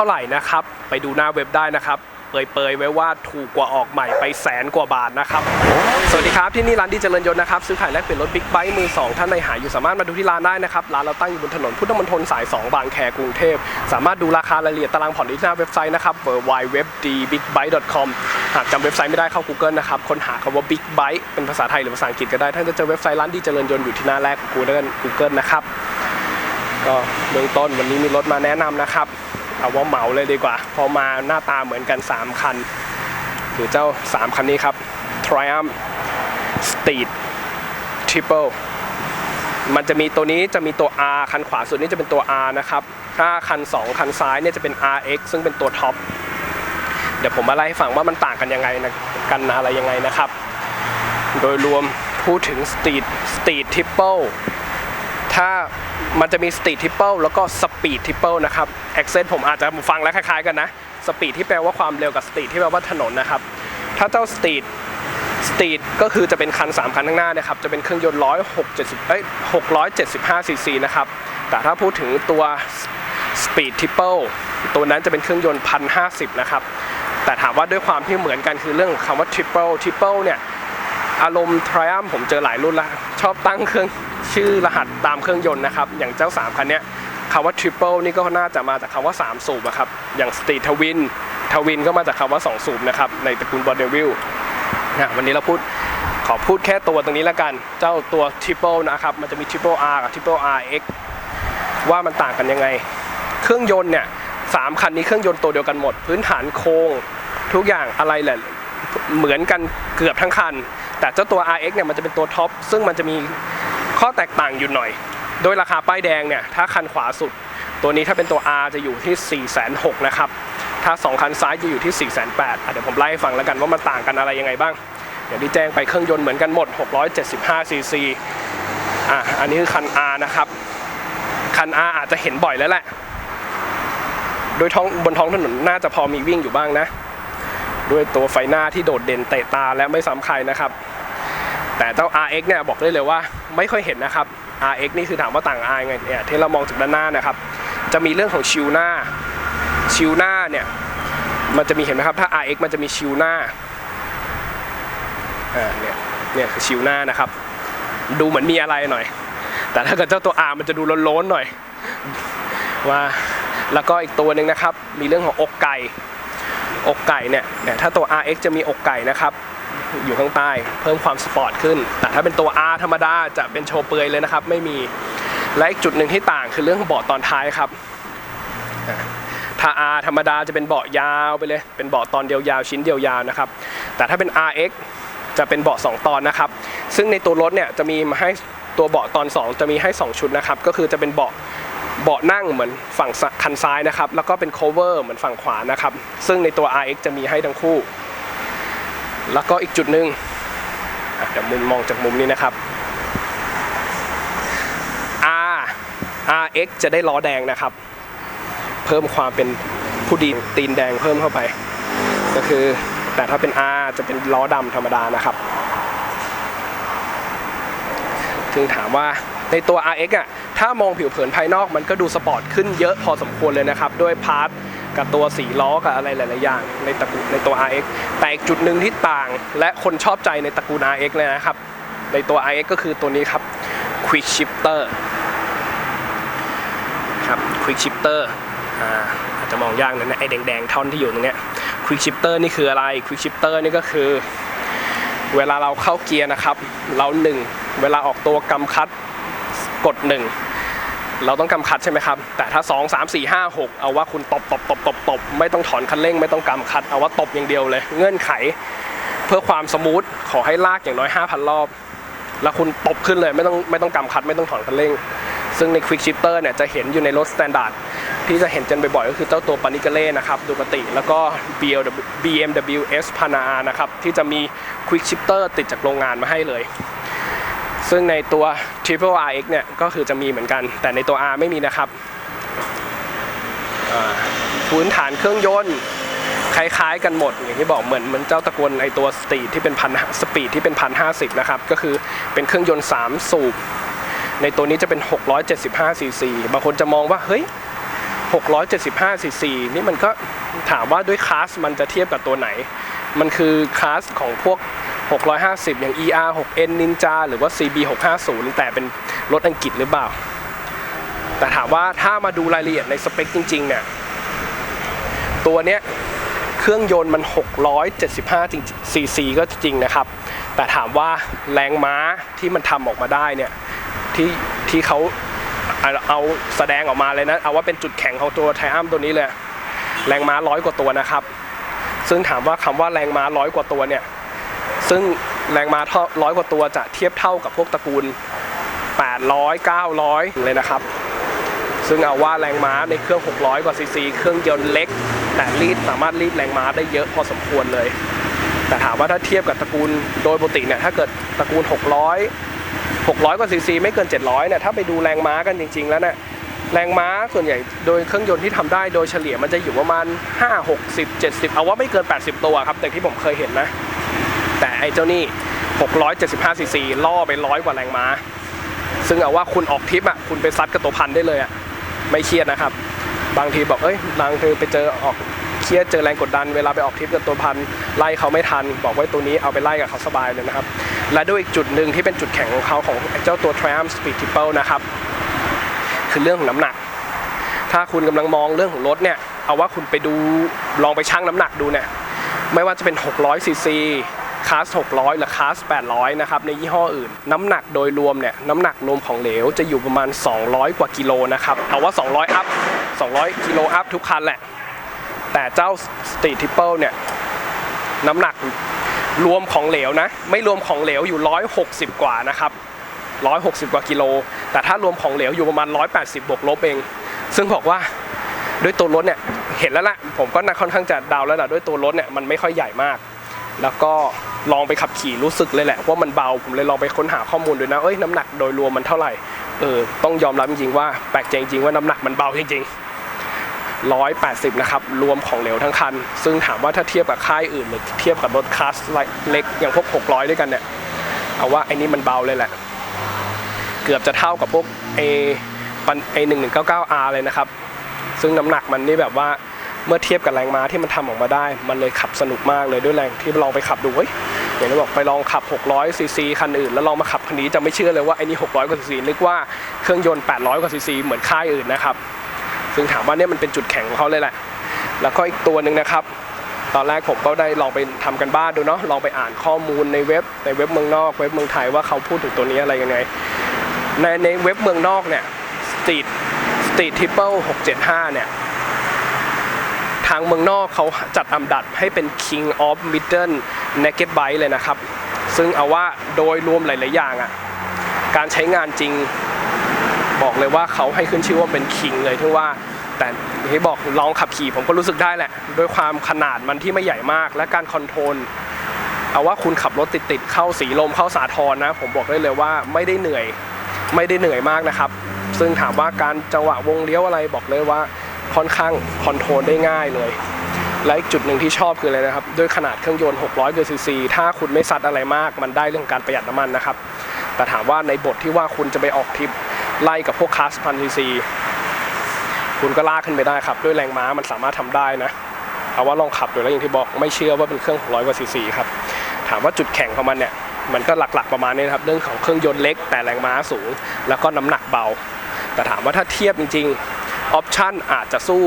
ท่าไหร่นะครับ ไปดูหน้าเว็บได้นะครับเปยๆไว้ว่าถูกกว่าออกใหม่ไปแสนกว่าบาทนะครับ สวัสดีครับที่นี่ร้านดีเจริญยนต์นะครับซื้อขายแลกเปลี่ยนรถบิ๊กไบค์มือ 2 ท่านใดหายอยู่สามารถมาดูที่ร้านได้นะครับ ร้านเราตั้งอยู่บนถนนพุทธมณฑลสาย 2 บางแคกรุงเทพ สามารถดูราคารายละเอียดตารางผ่อนได้ที่หน้าเว็บไซต์นะครับ w w w d b i g b i k e c o m หากจำเว็บไซต์ไม่ได้เข้า Google นะครับค้นหาคำว่า Big Bike เป็นภาษาไทยหรือภาษาอังกฤษก็ได้ท่านจะเจอเว็บไซต์ร้านดีเจริญยนต์อยู่ที่หน้าแรกของ Google นะครับก็เบื้องต้นวันนี้มีรถมาแนะนำนะครับ เอาว่าเหมาเลยดีกว่า พอมาหน้าตาเหมือนกัน 3 คันคือเจ้า 3 คันนี้ครับ Triumph Street Triple มันจะมีตัวนี้จะมีตัว R คันขวาสุดนี่จะเป็นตัว R นะครับ ถ้าคัน 2 คันซ้ายเนี่ยจะเป็น RX ซึ่งเป็นตัวท็อป เดี๋ยวผมมาไล่ให้ฟังว่ามันต่างกันยังไงนะกันอะไรยังไงนะครับ โดยรวมพูดถึง Street Street Triple ถ้า มันจะมี Street Triple แล้วก็ Speed Triple นะครับ Accent ผมอาจจะฟังแล้วคล้ายๆกันนะ Speed ที่แปลว่าความเร็วกับ Street ที่แปลว่าถนนนะครับ ถ้าเจ้า Street Street ก็คือจะเป็นคัน 3 คันข้างหน้านะครับ จะเป็นเครื่องยนต์160เจ็ดสิบเอ้ย675ซีซีนะครับ แต่ถ้าพูดถึงตัว Speed Triple ตัวนั้นจะเป็นเครื่องยนต์1,050นะครับ แต่ถามว่าด้วยความที่เหมือนกันคือเรื่องคำว่า Triple Triple เนี่ย อารมณ์ Triumph ผมเจอหลายรุ่นแล้วชอบตั้งเครื่องชื่อรหัสตามเครื่องยนต์นะครับ อย่างเจ้า 3 คันนี้คำว่า Triple นี่ก็น่าจะมาจากคำว่า 3 สูบนะครับ อย่าง Street Twin Twin ก็มาจากคำว่า 2 สูบนะครับ ในตระกูล b o n n e v i l l e นะวันนี้เราพูดขอพูดแค่ตัวตรงนี้แล้วกัน เจ้าตัว Triple นะครับ มันจะมี Triple R กับ Triple RX ว่ามันต่างกันยังไง เครื่องยนต์เนี่ยสามคันนี้เครื่องยนต์ตัวเดียวกันหมด พื้นฐานโครงทุกอย่างอะไรแหละเหมือนกันเกือบทั้งคัน แต่เจ้าตัว RX เนี่ยมันจะเป็นตัวท็อปซึ่งมันจะมีข้อแตกต่างอยู่หน่อย โดยราคาป้ายแดงเนี่ยถ้าคันขวาสุด ตัวนี้ถ้าเป็นตัว R จะอยู่ที่ 4 6 0 0 0นะครับถ้า 2 คันซ้ายจะอยู่ที่ 4 8 0 0 0เดี๋ยวผมไล่ฟังแล้วกันว่ามันต่างกันอะไรยังไงบ้างอย่างที่แจ้งไปเครื่องยนต์เหมือนกันหมด 675ซีซีอะอันนี้คือคัน R นะครับ คัน R อาจจะเห็นบ่อยแล้วแหละ โดยท้องบนท้องถนนน่าจะพอมีวิ่งอยู่บ้างนะ ด้วยตัวไฟหน้าที่โดดเด่นเตะตาและไม่ซ้ำใครนะครับ แต่เจ้า RX เนี่ยบอกได้เลยว่าไม่ค่อยเห็นนะครับ RX นี่คือถามว่าต่าง R ไงเนี่ยที่เรามองจากด้านหน้านะครับ จะมีเรื่องของชิวหน้า ชิวหน้าเนี่ยมันจะมีเห็นไหมครับถ้า RX มันจะมีชิวหน้าอ่าเนี่ยเนี่ยคือชิวหน้านะครับ ดูเหมือนมีอะไรหน่อย แต่ถ้าเกิดเจ้าตัว R มันจะดูโล้นๆหน่อยว่าแล้วก็อีกตัวหนึ่งนะครับ มีเรื่องของอกไก่ อกไก่เนี่ยเนี่ยถ้าตัว RX จะมีอกไก่นะครับอยู่ข้างใต้เพิ่มความสปอร์ตขึ้น แต่ถ้าเป็นตัว R ธรรมดาจะเป็นโชว์เปลือยเลยนะครับ ไม่มี และอีกจุดหนึ่งที่ต่างคือเรื่องเบาะตอนท้ายครับถ้า R ธรรมดาจะเป็นเบาะยาวไปเลย เป็นเบาะตอนเดียวยาวชิ้นเดียวยาวนะครับ แต่ถ้าเป็น RX จะเป็นเบาะ2 ตอนนะครับ ซึ่งในตัวรถเนี่ยจะมีมาให้ตัวเบาะตอน 2 จะมีให้ 2 ชุดนะครับ ก็คือจะเป็นเบาะ เบาะนั่งเหมือนฝั่งคันซ้ายนะครับ แล้วก็เป็น cover เหมือนฝั่งขวานะครับ ซึ่งในตัว RX จะมีให้ทั้งคู่ แล้วก็อีกจุดหนึ่งเดี๋ยวมุมมองจากมุมนี้นะครับ R RX จะได้ล้อแดงนะครับ เพิ่มความเป็นผู้ดีตีนแดงเพิ่มเข้าไป ก็คือแต่ถ้าเป็น R จะเป็นล้อดำธรรมดานะครับถึงถามว่าในตัว RX อะ ถ้ามองผิวเผินภายนอกมันก็ดูสปอร์ตขึ้นเยอะพอสมควรเลยนะครับ ด้วยพาร์ทกับตัวสีล้อกับอะไรหลาย ๆ อย่างในตระกูลในตัว RX แต่อีกจุดหนึ่งที่ต่าง และคนชอบใจในตระกูล RX เลยนะครับ ในตัว RX ก็คือตัวนี้ครับ Quick Shifter ครับ Quick Shifter อ่าอาจจะมองยากนอยนะไอ้แดง ๆ ท่อนที่อยู่ตรงเนี้ย Quick Shifter นี่คืออะไร Quick Shifter นี่ก็คือ เวลาเราเข้าเกียร์นะครับ เราหนึ่งเวลาออกตัวกำคัดกดหนึ่ง เราต้องกำคัดใช่ไหมครับ แต่ถ้า 2 3 4 5 6 เอาว่าคุณตบตบตบตบตบไม่ต้องถอนคันเร่ง ไม่ต้องกำคัด เอาว่าตบอย่างเดียวเลย เงื่อนไข เพื่อความสมูทขอให้ลากอย่างน้อย 5,000 รอบ แล้วคุณตบขึ้นเลยไม่ต้องไม่ต้องกำคัด ไม่ต้องถอนคันเร่ง ซึ่งใน Quick Shifter เนี่ยจะเห็นอยู่ในรถ Standard ที่จะเห็นกันบ่อยๆก็คือเจ้าตัวปานิกเล่นะครับดูปติแล้วก็ BMW BMW S p a n a นะครับที่จะมี Quick Shifter ติดจากโรงงานมาให้เลย ซึ่งในตัว Triple RX เนี่ยก็คือจะมีเหมือนกัน แต่ในตัว R ไม่มีนะครับพื้นฐานเครื่องยนต์คล้ายๆกันหมดอย่างที่บอกเหมือนเหมือนเจ้าตะกวนไอตัวสตีดที่เป็นพันสปีดที่เป็นพันห้าสิบนะครับ ก็คือเป็นเครื่องยนต์ 3 สูบ ในตัวนี้จะเป็น 675ซีซีบางคนจะมองว่า เฮ้ย 675 cc นี่มันก็ถามว่าด้วยคลาสมันจะเทียบกับตัวไหน มันคือคลาสของพวก 650 อย่าง ER 6N Ninja หรือว่า CB 650แต่เป็นรถอังกฤษหรือเปล่า แต่ถามว่าถ้ามาดูรายละเอียดในสเปคจริงๆเนี่ยตัวเนี้ยเครื่องยนต์มัน 675จริง cc ก็จริงนะครับ แต่ถามว่าแรงม้าที่มันทำออกมาได้เนี่ยที่ที่เขาเอาเอาแสดงออกมาเลยนะ เอาว่าเป็นจุดแข็งของตัวไทอัมตัวนี้เลย แรงม้าร้อยกว่าตัวนะครับ ซึ่งถามว่าคำว่าแรงม้าร้อยกว่าตัวเนี่ย ซึ่งแรงม้าเท่าร้อยกว่าตัวจะเทียบเท่ากับพวกตระกูล 800 900 เลยนะครับ ซึ่งเอาว่าแรงม้าในเครื่อง 600 กว่าซีซีเครื่องยนต์เล็ก แต่รีดสามารถรีดแรงม้าได้เยอะพอสมควรเลย แต่ถามว่าถ้าเทียบกับตระกูลโดยปกติเนี่ยถ้าเกิดตระกูล 600 600 กว่าซีซีไม่เกิน 700เนี่ยถ้าไปดูแรงม้ากันจริง ๆ แล้วเนี่ยแรงม้าส่วนใหญ่โดยเครื่องยนต์ที่ทำได้โดยเฉลี่ยมันจะอยู่ประมาณ 5 60 70 เอาว่าไม่เกิน 80 ตัวครับ แต่ที่ผมเคยเห็นนะ ไอ้เจ้านี่ 675ซีซีล่อไปร้อยกว่าแรงม้า ซึ่งเอาว่าคุณออกทริปอะคุณไปซัดกับตัวพันได้เลยอะไม่เครียดนะครับ บางทีบอกเอ้ยบางทีไปเจอออกเครียดเจอแรงกดดันเวลาไปออกทริปกับตัวพันไล่เขาไม่ทัน บอกไว้ตัวนี้เอาไปไล่กับเขาสบายเลยนะครับ และด้วยอีกจุดหนึ่งที่เป็นจุดแข็งของเขาของเจ้าตัว Triumph Speed Triple นะครับคือเรื่องของน้ำหนัก ถ้าคุณกำลังมองเรื่องของรถเนี่ย เอาว่าคุณไปดูลองไปชั่งน้ำหนักดูเนี่ย ไม่ว่าจะเป็น600ซีซี คลาส600 หรือคลาส800 นะครับ ในยี่ห้ออื่น น้ำหนักโดยรวมเนี่ย น้ำหนักรวมของเหลวจะอยู่ประมาณ 200 กว่ากิโลนะครับเอาว่า 200 อัพ 200 กิโลอัพทุกคันแหละ แต่เจ้า Street Triple เนี่ย น้ำหนักรวมของเหลวนะ ไม่รวมของเหลวอยู่ 160 กว่านะครับ160 กว่ากิโล แต่ถ้ารวมของเหลวอยู่ประมาณ 180 บวกลบเอง ซึ่งบอกว่าด้วยตัวรถเนี่ย เห็นแล้วละผมก็น่าค่อนข้างจะดาวแล้วแหละด้วยตัวรถเนี่ย มันไม่ค่อยใหญ่มาก แล้วก็ ลองไปขับขี่รู้สึกเลยแหละว่ามันเบาผมเลยลองไปค้นหาข้อมูลดูนะเอ้ยน้ำหนักโดยรวมมันเท่าไหร่เออต้องยอมรับจริงๆว่าแปลกใจจริงๆว่าน้ำหนักมันเบาจริงๆ180 นะครับ รวมของเหลวทั้งคัน ซึ่งถามว่าถ้าเทียบกับค่ายอื่น หรือเทียบกับรถคลาสเล็กอย่างพวก 600 ด้วยกันเนี่ย เอาว่าไอ้นี่มันเบาเลยแหละ เกือบจะเท่ากับพวกเอปันเอหนึ่งหนึ่งเก้าเก้าอาร์เลยนะครับ ซึ่งน้ำหนักมันนี่แบบว่า เมื่อเทียบกับแรงม้าที่มันทำออกมาได้ มันเลยขับสนุกมากเลยด้วยแรงที่ลองไปขับดูเฮ้ยอย่างที่บอกไปลองขับ 600 ซีซีคันอื่น แล้วลองมาขับคันนี้จะไม่เชื่อเลยว่าไอ้นี่ 600 กว่าซีซีนึกว่าเครื่องยนต์ 800 กว่าซีซีเหมือนค่ายอื่นนะครับ ซึ่งถามว่าเนี่ยมันเป็นจุดแข็งของเขาเลยแหละ แล้วก็อีกตัวหนึ่งนะครับ ตอนแรกผมก็ได้ลองไปทำกันบ้านดูเนาะ ลองไปอ่านข้อมูลในเว็บในเว็บเมืองนอก เว็บเมืองไทยว่าเขาพูดถึงตัวนี้อะไรยังไง ในในเว็บเมืองนอกเนี่ย Street Street Triple 675 เนี่ย ทางเมืองนอกเขาจัดอันดับให้เป็น King of Middle Naked Bike เลยนะครับ ซึ่งเอาว่าโดยรวมหลาย ๆ อย่างอะ่ะ การใช้งานจริง บอกเลยว่าเขาให้ขึ้นชื่อว่าเป็น King เลยที่ว่า แต่ที่บอกลองขับขี่ผมก็รู้สึกได้แหละ ด้วยความขนาดมันที่ไม่ใหญ่มาก และการคอนโทรลเอาว่าคุณขับรถติด ๆ เข้าสีลมเข้าสาทรนะ ผมบอกได้เลยว่าไม่ได้เหนื่อย ไม่ได้เหนื่อยมากนะครับ ซึ่งถามว่าการจังหวะวงเลี้ยวอะไรบอกเลยว่า ค่อนข้างคอนโทรลได้ง่ายเลยและอีกจุดหนึ่งที่ชอบคืออะไรนะครับ ด้วยขนาดเครื่องยนต์ 600กิโลซีซีถ้าคุณไม่ซัดอะไรมาก มันได้เรื่องการประหยัดน้ำมันนะครับ แต่ถามว่าในบทที่ว่าคุณจะไปออกทริปไล่กับพวกคลาสพันซีซีคุณก็ลากขึ้นไปได้ครับ ด้วยแรงม้ามันสามารถทำได้นะ เอาว่าลองขับดูแล้วอย่างที่บอกไม่เชื่อว่าเป็นเครื่อง 600กว่าซีซีครับ ถามว่าจุดแข็งของมันเนี่ย มันก็หลักๆประมาณนี้นะครับ เรื่องของเครื่องยนต์เล็กแต่แรงม้าสูง แล้วก็น้ำหนักเบา แต่ถามว่าถ้าเทียบจริงๆ ออปชันอาจจะสู้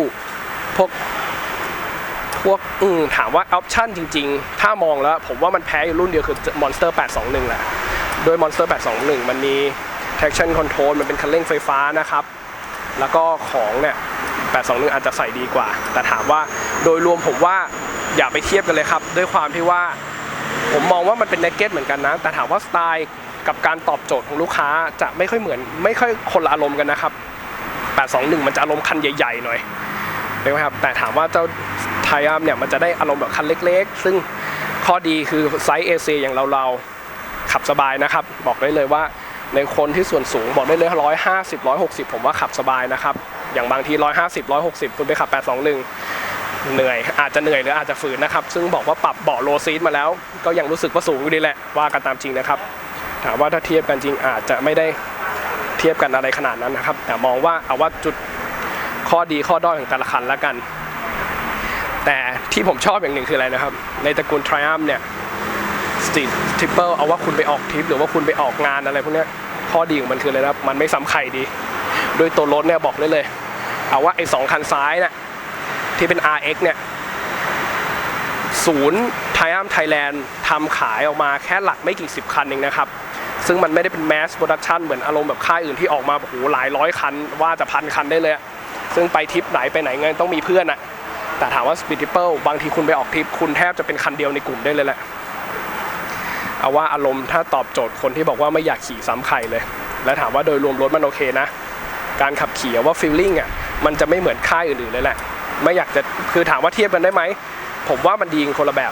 พวกพวกอืถามว่าออปชันจริง ๆ ถ้ามองแล้ว ผมว่ามันแพ้อยู่รุ่นเดียวคือ Monster 821แหละโดย Monster 821 มันมี traction control มันเป็นคันเร่งไฟฟ้านะครับ แล้วก็ของเนี่ย821 อาจจะใส่ดีกว่า แต่ถามว่าโดยรวมผมว่าอย่าไปเทียบกันเลยครับ ด้วยความที่ว่าผมมองว่ามันเป็น n น k เก็ตเหมือนกันนะ แต่ถามว่าสไตล์กับการตอบโจทย์ของลูกค้าจะไม่ค่อยเหมือน ไม่ค่อยคนละอารมณ์กันนะครับ 821 มันจะอารมณ์คันใหญ่ๆหน่อยเห็นไหมครับแต่ถามว่าเจ้าไทอัมเนี่ยมันจะได้อารมณ์แบบคันเล็กๆ ซึ่งข้อดีคือไซส์เอเอย่างเราเราๆ ขับสบายนะครับ บอกได้เลยว่าในคนที่ส่วนสูงบอกได้เลย150 160ผมว่าขับสบายนะครับ อย่างบางที150 160คุณไปขับ821เหนื่อย อาจจะเหนื่อยหรืออาจจะฝืนนะครับ ซึ่งบอกว่าปรับเบาะโลซีทมาแล้ว ก็ยังรู้สึกว่าสูงอยู่ดีแหละว่ากันตามจริงนะครับ ถามว่าถ้าเทียบกันจริงอาจจะไม่ได้ ทียบกันอะไรขนาดนั้นนะครับ แต่มองว่าเอาว่าจุดข้อดีข้อด้อยของแต่ละคันแล้วกัน แต่ที่ผมชอบอย่างหนึ่งคืออะไรนะครับ ในตระกูล Triumph เนี่ย Street Triple เอาว่าคุณไปออกทริป หรือว่าคุณไปออกงานอะไรพวกนี้ข้อดีของมันคืออะไรนะครับ มันไม่ซ้ำใครดีโดยตัวรถเนี่ยบอกได้เลย เอาว่าไอ้สองคันซ้ายเนี่ยที่เป็น RX เนี่ยศูนย์ไทอัมไทยแลนด์ทำขายออกมาแค่หลักไม่กี่สิบคันเองนะครับ ซึ่งมันไม่ได้เป็นแมสโปรดักชันเหมือนอารมณ์แบบค่ายอื่นที่ออกมาโอ้โหหลายร้อยคัน ว่าจะพันคันได้เลย ซึ่งไปทริปไหนไปไหนเงินต้องมีเพื่อนอะแต่ถามว่า Speed Triple บางทีคุณไปออกทริปคุณแทบจะเป็นคันเดียวในกลุ่มได้เลยแหละเอาว่าอารมณ์ถ้าตอบโจทย์คนที่บอกว่าไม่อยากขี่ซ้ำใครเลย และถามว่าโดยรวมรถมันโอเคนะการขับขี่ว่าฟีลลิ่งอะมันจะไม่เหมือนค่ายอื่นๆเลยแหละไม่อยากจะคือถามว่าเทียบกันได้ไหมผมว่ามันดีคนละแบบ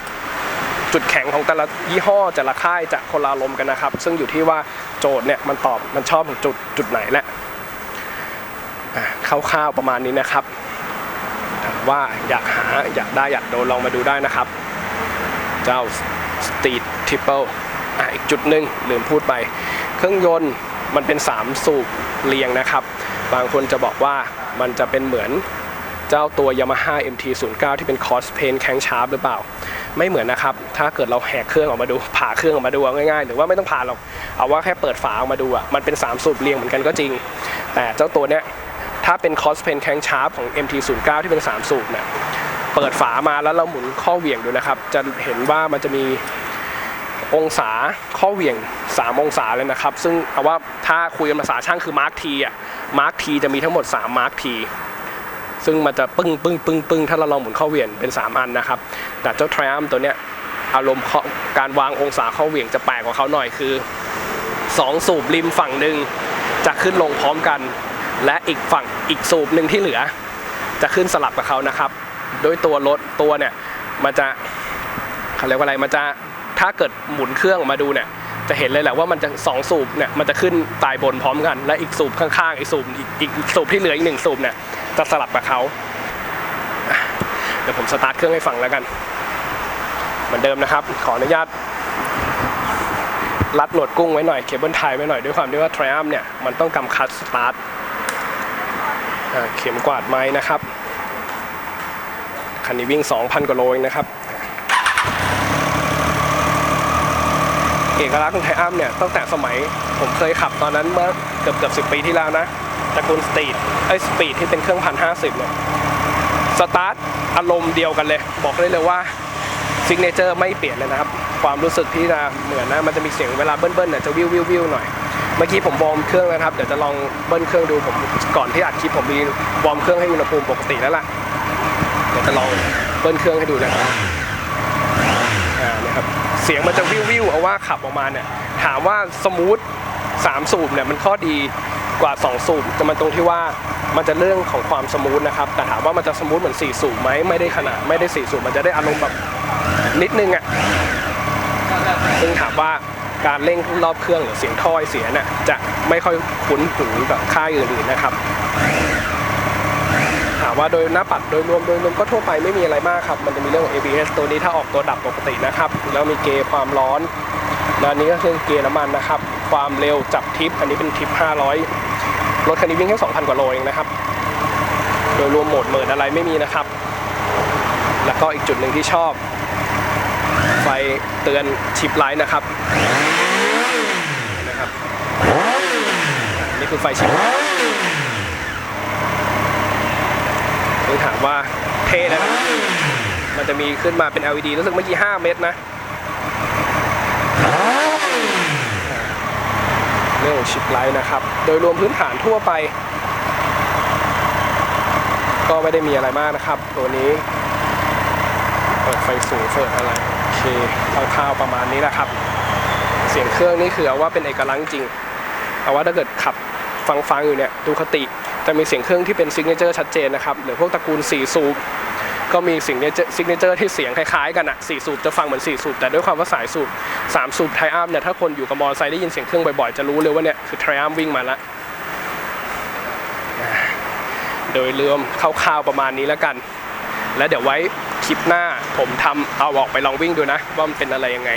จุดแข็งของแต่ละยี่ห้อแต่ละค่ายจะคนละอารมกันนะครับ ซึ่งอยู่ที่ว่าโจทย์เนี่ยมันตอบมันชอบของจุดจุดไหนแหละคร่าวๆประมาณนี้นะครับว่าอยากหาอยากได้อยากโดนลองมาดูได้นะครับ เจ้า Street Triple อะอีกจุดหนึ่งลืมพูดไป เครื่องยนต์มันเป็น 3 สูบเรียงนะครับ บางคนจะบอกว่ามันจะเป็นเหมือนเจ้าตัว Yamaha MT09 ที่เป็น Cross Paint Crank Shaft หรือเปล่า ไม่เหมือนนะครับถ้าเกิดเราแหกเครื่องออกมาดูผ่าเครื่องออกมาดูง่ายๆ หรือว่าไม่ต้องผ่าหรอกเอาว่าแค่เปิดฝาออกมาดูอะมันเป็น 3 สูบเรียงเหมือนกันก็จริง แต่เจ้าตัวเนี้ยถ้าเป็น Cross Paint Crank Shaft ของ MT09 ที่เป็น 3 สูบเนี่ยเปิดฝามาแล้วเราหมุนข้อเหวี่ยงดูนะครับ จะเห็นว่ามันจะมีองศาข้อเหวี่ยง 3 องศาเลยนะครับ ซึ่งเอาว่าถ้าคุยกันภาษาช่างคือมาร์กทีอะมาร์กทีจะมีทั้งหมด 3 มาร์กที ซึ่งมันจะปึ้งปึ้งปึ้งปึ้งถ้าเราลองหมุนข้อเหวี่ยงเป็น 3 อันนะครับ แต่เจ้า Triumph ตัวเนี้ยอารมณ์การวางองศาข้อเหวี่ยงจะแปลกกว่าเขาหน่อยคือ 2 สูบริมฝั่งหนึ่งจะขึ้นลงพร้อมกัน และอีกฝั่งอีกสูบหนึ่งที่เหลือ จะขึ้นสลับกับเขานะครับ โดยตัวรถตัวเนี่ยมันจะเขาเรียกว่าอะไรมันจะถ้าเกิดหมุนเครื่องออกมาดูเนี่ยจะเห็นเลยแหละว่ามันจะสองสูบเนี่ยมันจะขึ้นตายบนพร้อมกัน และอีกสูบข้างๆอีกสูบอีกสูบที่เหลืออีกหนึ่งสูบเนี่ย จะสลับกับเขาเดี๋ยวผมสตาร์ทเครื่องให้ฟังแล้วกัน เหมือนเดิมนะครับ ขออนุญาตรัดหนวดกุ้งไว้หน่อย เคเบิลไทยไว้หน่อยด้วยความที่ว่า Triumph เนี่ย มันต้องกำคัดสตาร์ทเข็มกวาดไม้นะครับ คันนี้วิ่ง 2,000 กว่าโลเองนะครับ เอกลักษณ์ของไทอัมเนี่ย ตั้งแต่สมัยผมเคยขับตอนนั้นเมื่อเกือบเกือบสิปีที่แล้วนะ ตระกูลสตรีทไอ้สปีดที่เป็นเครื่องพันห้าสิบเนี่ยสตาร์ทอารมณ์เดียวกันเลย บอกได้เลยว่าซิกเนเจอร์ไม่เปลี่ยนเลยนะครับ ความรู้สึกที่จะเหมือนนะ มันจะมีเสียงเวลาเบิ้ลๆเนี่ยจะวิววิววิวหน่อย เมื่อกี้ผมวอร์มเครื่องแล้วนะครับ เดี๋ยวจะลองเบิ้ลเครื่องดูผมก่อนที่อัดคลิปผมมีวอร์มเครื่องให้อุณหภูมิปกติแล้วล่ะ เดี๋ยวจะลองเบิ้ลเครื่องให้ดูนะครับอ่านะครับ เสียงมันจะวิววิวเอาว่าขับออกมาเนี่ย ถามว่าสมูทสามสูบเนี่ยมันข้อดี กว่า 2 สูบจะมันตรงที่ว่ามันจะเรื่องของความสมูทนะครับ แต่ถามว่ามันจะสมูทเหมือน 4 สูบไหมไม่ได้ขนาดไม่ได้ 4 สูบมันจะได้อารมณ์แบบนิดนึงอะซึ่งถามว่าการเร่งรอบเครื่องหรือเสียงถ้อยเสียเนี่ยจะไม่ค่อยคุ้นหูกับค่ายอื่นๆนะครับถามว่าโดยหน้าปัดโดยรวมโดยรวมก็ทั่วไปไม่มีอะไรมากครับ มันจะมีเรื่องของ ABS ตัวนี้ถ้าออกตัวดับปกตินะครับ แล้วมีเกยร์ความร้อนแล้วนี้ก็คือเกยร์น้ำมันนะครับ ความเร็วจับทิป อันนี้เป็นทิป 500 รถคันนี้วิ่งแค่ 2,000 กว่าโลเองนะครับ โดยรวมโหมดเมิดอะไรไม่มีนะครับ แล้วก็อีกจุดหนึ่งที่ชอบ ไฟเตือนชิปไลท์นะครับนะครับ นี่คือไฟชิปคือถามว่าเท่แล้วนะมันจะมีขึ้นมาเป็น LED รู้สึกเมื่อกี้ 5 เมตรนะ เรื่อง ของชิปไลท์นะครับ โดยรวมพื้นฐานทั่วไป ก็ไม่ได้มีอะไรมากนะครับ ตัวนี้ เปิดไฟสูงเปิดอะไร โอเคคร่าวๆประมาณนี้แหละครับ เสียงเครื่องนี่คือเอาว่าเป็นเอกลักษณ์จริง เอาว่าถ้าเกิดขับฟังฟังๆอยู่เนี่ยดูคติ จะมีเสียงเครื่องที่เป็นซิกเนเจอร์ชัดเจนนะครับหรือพวกตระกูล4สูบ ก็มีสิ่งเนเจอร์ซิกเนเจอร์ที่เสียงคล้ายๆกันอะ4สูบจะฟังเหมือน4สูบแต่ด้วยความว่าสายสูบ3สูบไทอัมเนี่ยถ้าคนอยู่กับมอเตอร์ไซค์ได้ยินเสียงเครื่องบ่อยๆ จะรู้เลยว่าเนี่ยคือไทอัมวิ่งมาล้วโดยรวมคร่าวๆประมาณนี้แล้วกัน แล้วเดี๋ยวไว้คลิปหน้าผมทำเอาออกไปลองวิ่งดูนะ ว่ามันเป็นอะไรยังไง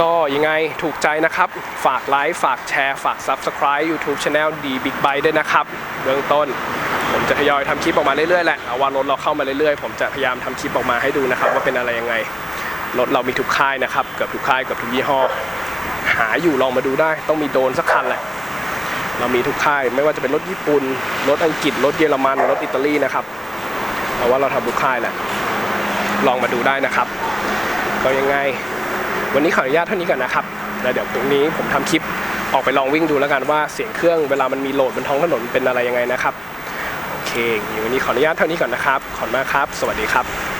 ก็ยังไงถูกใจนะครับ ฝากไลค์ ฝากแชร์ ฝาก Subscribe YouTube Channel ดี Big b y ด้วยนะครับ เบื้องต้น ผมจะทยอยทำคลิปออกมาเรื่อยๆแหละเอาว่ารถเราเข้ามาเรื่อยๆ ผมจะพยายามทำคลิปออกมาให้ดูนะครับ ว่าเป็นอะไรยังไง รถเรามีทุกค่ายนะครับ เกือบทุกค่ายเกือบทุกยี่ห้อ หาอยู่ลองมาดูได้ ต้องมีโดนสักคันแหละ เรามีทุกค่าย ไม่ว่าจะเป็นรถญี่ปุ่น รถอังกฤษ รถเยอรมัน รถอิตาลีนะครับเพราะว่าเราทำทุกค่ายแหละ ลองมาดูได้นะครับ ก็ยังไง วันนี้ขออนุญาตเท่านี้ก่อนนะครับ แล้วเดี๋ยวตรงนี้ผมทำคลิปออกไปลองวิ่งดูแล้วกันว่าเสียงเครื่องเวลามันมีโหลดบนท้องถนนเป็นอะไรยังไงนะครับ เองวันนี้ขออนุญาตเท่านี้ก่อนนะครับ ขอบคุณมากครับ สวัสดีครับ